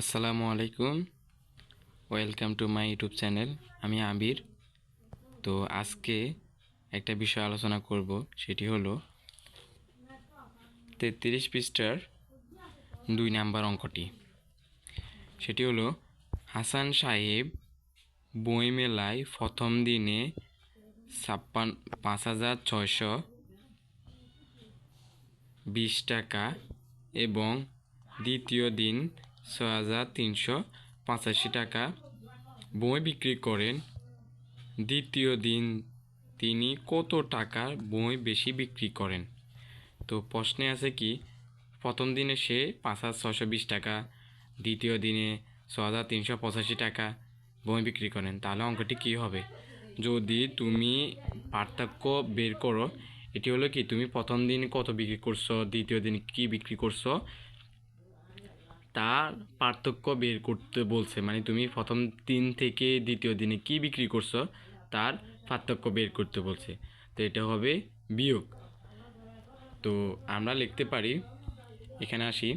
আসসালামু আলাইকুম। Welcome to my YouTube channel আমি আবির। তো আজকে একটা বিষয় আলোচনা করব, সেটি হলো তেত্রিশ পৃষ্ঠার দুই নাম্বার অঙ্কটি। সেটি হলো, হাসান সাহেব বইমেলায় প্রথম দিনে ছাপ্পান, পাঁচ হাজার ছয়শো বিশ টাকা এবং দ্বিতীয় দিন ছয় হাজার তিনশো পঁচাশি টাকা। বই বিক্রি করেন। দ্বিতীয় দিন তিনি কত টাকার বই বেশি বিক্রি করেন? তো প্রশ্নে আছে কি, প্রথম দিনে সে পাঁচ হাজার ছশো বিশ টাকা, দ্বিতীয় দিনে ছ হাজার তিনশো পঁচাশি টাকা বই বিক্রি করেন। তাহলে অঙ্কটি কী হবে? যদি তুমি পার্থক্য বের করো, এটি হলো কি, তুমি প্রথম দিন কত বিক্রি করছ, দ্বিতীয় দিন কি বিক্রি করছ তার পার্থক্য বের করতে বলছে। মানে তুমি প্রথম দিন থেকে দ্বিতীয় দিনে কি বিক্রি করছ, তার পার্থক্য বের করতে বলছে। তো এটা হবে বিয়োগ। তো আমরা লিখতে পারি, এখানে আসি,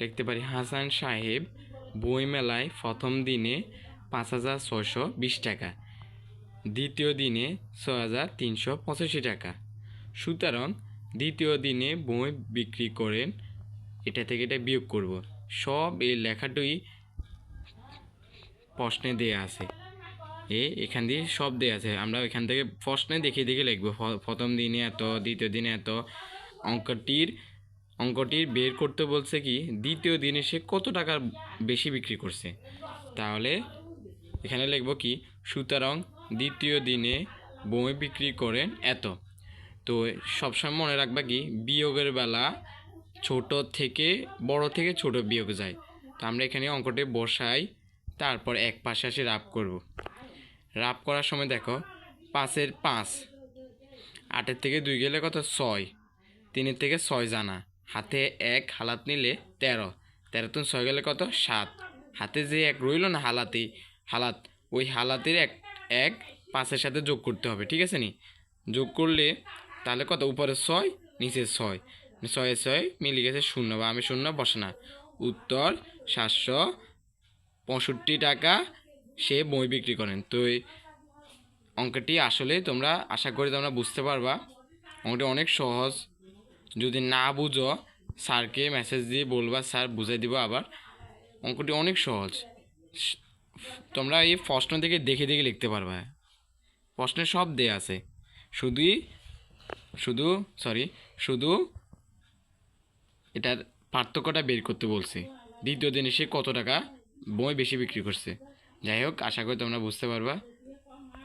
লিখতে পারি, হাসান সাহেব বইমেলায় প্রথম দিনে পাঁচ হাজার ছয়শো বিশ টাকা, দ্বিতীয় দিনে ছয় হাজার তিনশো পঁচাশি টাকা। সুতরাং দ্বিতীয় দিনে বই বিক্রি করেন, এটা থেকে এটা বিয়োগ করব। সব এই লেখাটুই প্রশ্নে দেয়া আছে। এ এখান দিয়ে সব দেয়া আছে। আমরা এখান থেকে প্রশ্নে দেখে দেখে লিখব। প্রথম দিনে এত, দ্বিতীয় দিনে এত। অঙ্কটির অঙ্কটির বের করতে বলছে কি, দ্বিতীয় দিনে সে কত টাকার বেশি বিক্রি করছে? তাহলে এখানে লিখব কি, সুতরাং দ্বিতীয় দিনে বই বিক্রি করেন এত। তো সবসময় মনে রাখবা কি, বিয়োগের বেলা ছোট থেকে, বড় থেকে ছোট বিয়োগ যায়। তো আমরা এখানে অঙ্কটি বসাই, তারপর এক পাশে আসে রাপ করব। রাপ করার সময় দেখো, পাঁচের পাঁচ, আটের থেকে দুই গেলে কত? ছয়। তিনের থেকে ছয় জানা। হাতে এক, হালাত নিলে তেরো। তেরো তুমি ছয় গেলে কত? সাত। হাতে যে এক রইল না হালাতে, হালাত, ওই হালাতের এক এক পাঁচের সাথে যোগ করতে হবে, ঠিক আছে নি? যোগ করলে তাহলে কত? উপরে ছয়, নিচে ছয়। ছয়ে ছয় মিলে গেছে শূন্য, বা আমি শূন্য, বসে না। উত্তর, সাতশো পঁয়ষট্টি টাকা সে বই বিক্রি করেন। তো এই অঙ্কটি আসলে তোমরা, আশা করি তোমরা বুঝতে পারবা। অঙ্কটি অনেক সহজ। যদি না বুঝো, স্যারকে মেসেজ দিয়ে বলবা, স্যার বুঝিয়ে দিব আবার। অঙ্কটি অনেক সহজ। তোমরা এই প্রশ্ন থেকে দেখে দেখে লিখতে পারবা। প্রশ্নে সব দেয়া আছে। শুধুই, শুধু সরি শুধু এটার পার্থক্যটা বের করতে বলছে। দ্বিতীয় দিনে সে কত টাকা বই বেশি বিক্রি করছে? যাই হোক, আশা করি তোমরা বুঝতে পারবা।